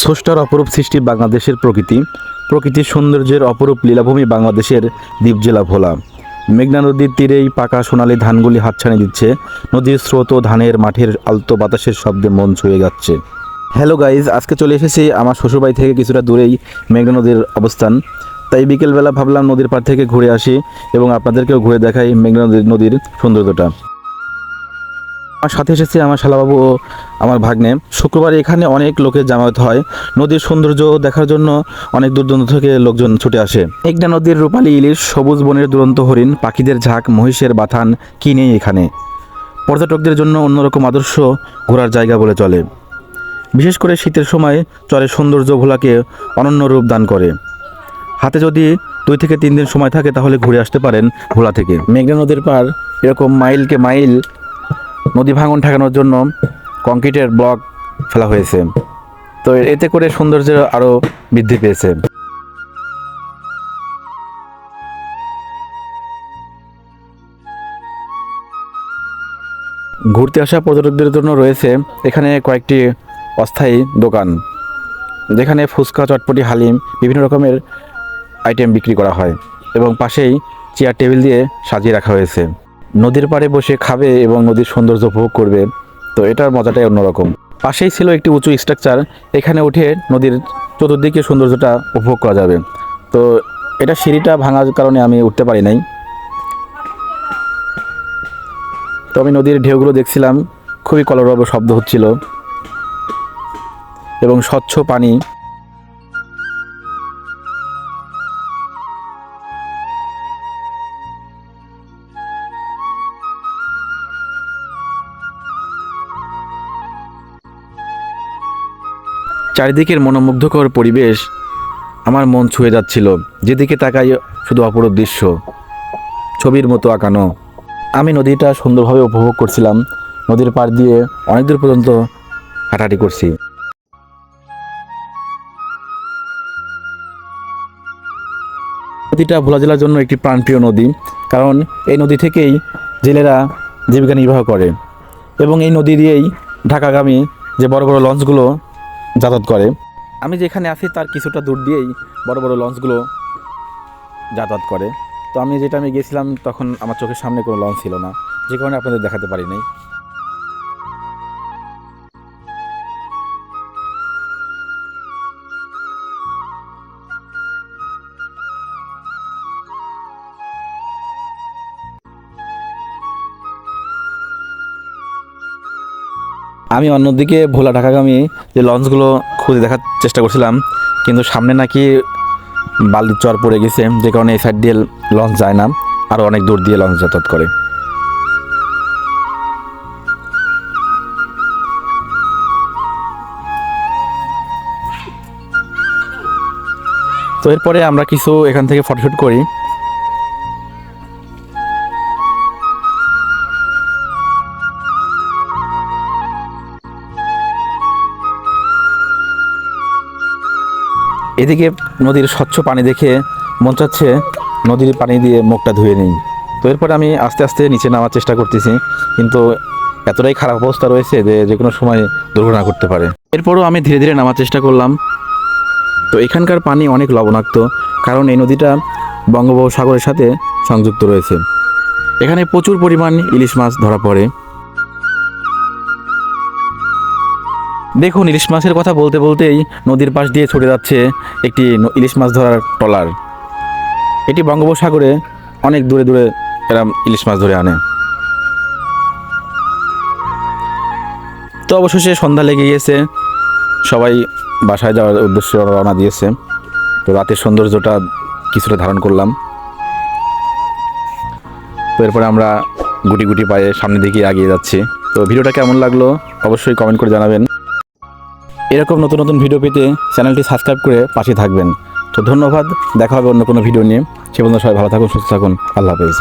স্রষ্টার অপরূপ সৃষ্টি বাংলাদেশের প্রকৃতি, প্রকৃতির সৌন্দর্যের অপরূপ লীলাভূমি বাংলাদেশের দ্বীপ জেলা ভোলা। মেঘনা নদীর তীরেই পাকা সোনালি ধানগুলি হাতছানি দিচ্ছে। নদীর স্রোত ও ধানের মাঠের আলতো বাতাসের শব্দে মন ছুঁয়ে যাচ্ছে। হ্যালো গাইজ, আজকে চলে এসেছি আমার শ্বশুরবাড়ি থেকে কিছুটা দূরেই মেঘনা নদীর অবস্থান। তাই বিকেলবেলা ভাবলাম নদীর পাড় থেকে ঘুরে আসি এবং আপনাদেরকেও ঘুরে দেখাই মেঘনা নদীর নদীর সৌন্দর্যটা। আমার সাথে এসেছে আমার শালাবাবু ও আমার ভাগ্নে। শুক্রবার এখানে অনেক লোকের জামায়াত হয়। নদীর সৌন্দর্য দেখার জন্য অনেক দূর দূরান্ত থেকে লোকজন ছুটে আসে। মেঘনা নদীর রূপালী ইলিশ, সবুজ বনের দুরন্ত হরিণ, পাখিদের ঝাঁক, মহিষের বাথান, কি নেই এখানে? পর্যটকদের জন্য অন্যরকম আদর্শ ঘোরার জায়গা বলে চলে। বিশেষ করে শীতের সময় চরের সৌন্দর্য ভোলাকে অনন্য রূপ দান করে। হাতে যদি দুই থেকে তিন দিন সময় থাকে তাহলে ঘুরে আসতে পারেন ভোলা থেকে। মেঘনা নদীর পার এরকম মাইলকে মাইল নদী ভাঙন ঠেকানোর জন্য কংক্রিটের ব্লক ফেলা হয়েছে। তো এতে করে সৌন্দর্য আরও বৃদ্ধি পেয়েছে। ঘুরতে আসা পর্যটকদের জন্য রয়েছে এখানে কয়েকটি অস্থায়ী দোকান, যেখানে ফুচকা, চটপটি, হালিম, বিভিন্ন রকমের আইটেম বিক্রি করা হয় এবং পাশেই চেয়ার টেবিল দিয়ে সাজিয়ে রাখা হয়েছে। নদীর পাড়ে বসে খাবে এবং নদীর সৌন্দর্য উপভোগ করবে, তো এটার মজাটাই অন্যরকম। পাশেই ছিল একটি উঁচু স্ট্রাকচার এখানে উঠে নদীর চতুর্দিকে সৌন্দর্যটা উপভোগ করা যাবে। তো এটা সিঁড়িটা ভাঙার কারণে আমি উঠতে পারি নাই। তো আমি নদীর ঢেউগুলো দেখছিলাম, খুবই কলরব শব্দ হচ্ছিল এবং স্বচ্ছ পানি চারিদিকের মনোমুগ্ধকর পরিবেশ আমার মন ছুঁয়ে যাচ্ছিল, যেদিকে তাকাই শুধু অপরূপ দৃশ্য। ছবির মতো আঁকানো। আমি নদীটা সুন্দরভাবে উপভোগ করছিলাম, নদীর পাড় দিয়ে অনেক দূর পর্যন্ত হাঁটাহাঁটি করছি। নদীটা ভোলা জেলার জন্য একটি প্রাণপ্রিয় নদী, কারণ এই নদী থেকেই জেলেরা জীবিকা নির্বাহ করে। এবং এই নদী দিয়েই ঢাকাগামী যে বড় বড় লঞ্চগুলো যাতায়াত করে। আমি যেখানে আছি তার কিছুটা দূর দিয়েই বড় বড় লঞ্চগুলো যাতায়াত করে। তো আমি যেটা আমি গেছিলাম তখন আমার চোখের সামনে কোনো লঞ্চ ছিল না, যে কারণে আপনাদের দেখাতে পারি নাই আমি অন্যদিকে ভোলা ঢাকাগামী যে লঞ্চগুলো খুঁজে দেখার চেষ্টা করছিলাম, কিন্তু সামনে নাকি বালির চর পড়ে গেছে, যে কারণে এই সাইড দিয়ে লঞ্চ যায় না আরও অনেক দূর দিয়ে লঞ্চ যাতায়াত করে। তো এরপরে আমরা কিছু এখান থেকে ফটোশ্যুট করি। এদিকে নদীর স্বচ্ছ পানি দেখে মন চাচ্ছে নদীর পানি দিয়ে মুখটা ধুয়ে নিই। তো এরপর আমি আস্তে আস্তে নিচে নামার চেষ্টা করতেছি, কিন্তু এতটাই খারাপ অবস্থা রয়েছে যে যে কোনো সময় দুর্ঘটনা করতে পারে। এরপরও আমি ধীরে ধীরে নামার চেষ্টা করলাম। তো এখানকার পানি অনেক লবণাক্ত, কারণ এই নদীটা বঙ্গোপসাগরের সাথে সংযুক্ত রয়েছে। এখানে প্রচুর পরিমাণ ইলিশ মাছ ধরা পড়ে। দেখুন, ইলিশ মাছের কথা বলতে বলতেই নদীর পাশ দিয়ে ছুটে যাচ্ছে একটি ইলিশ মাছ ধরার ট্রলার। এটি বঙ্গোপসাগরে অনেক দূরে দূরে এরা ইলিশ মাছ ধরে আনে। তো অবশেষে সন্ধ্যা লেগে গিয়েছে। সবাই বাসায় যাওয়ার উদ্দেশ্যে রওনা দিয়েছে। তো রাতের সৌন্দর্যটা কিছুটা ধারণ করলাম। তো এরপরে আমরা গুটি গুটি পায়ে সামনের দিকে এগিয়ে যাচ্ছি। তো ভিডিওটা কেমন লাগল অবশ্যই কমেন্ট করে জানাবেন। এরকম নতুন নতুন ভিডিও পেতে চ্যানেলটি সাবস্ক্রাইব করে পাশে থাকবেন। তো ধন্যবাদ, দেখা হবে অন্য কোনো ভিডিও নিয়ে। সে পর্যন্ত সবাই ভালো থাকুন, সুস্থ থাকুন। আল্লাহ হাফেজ।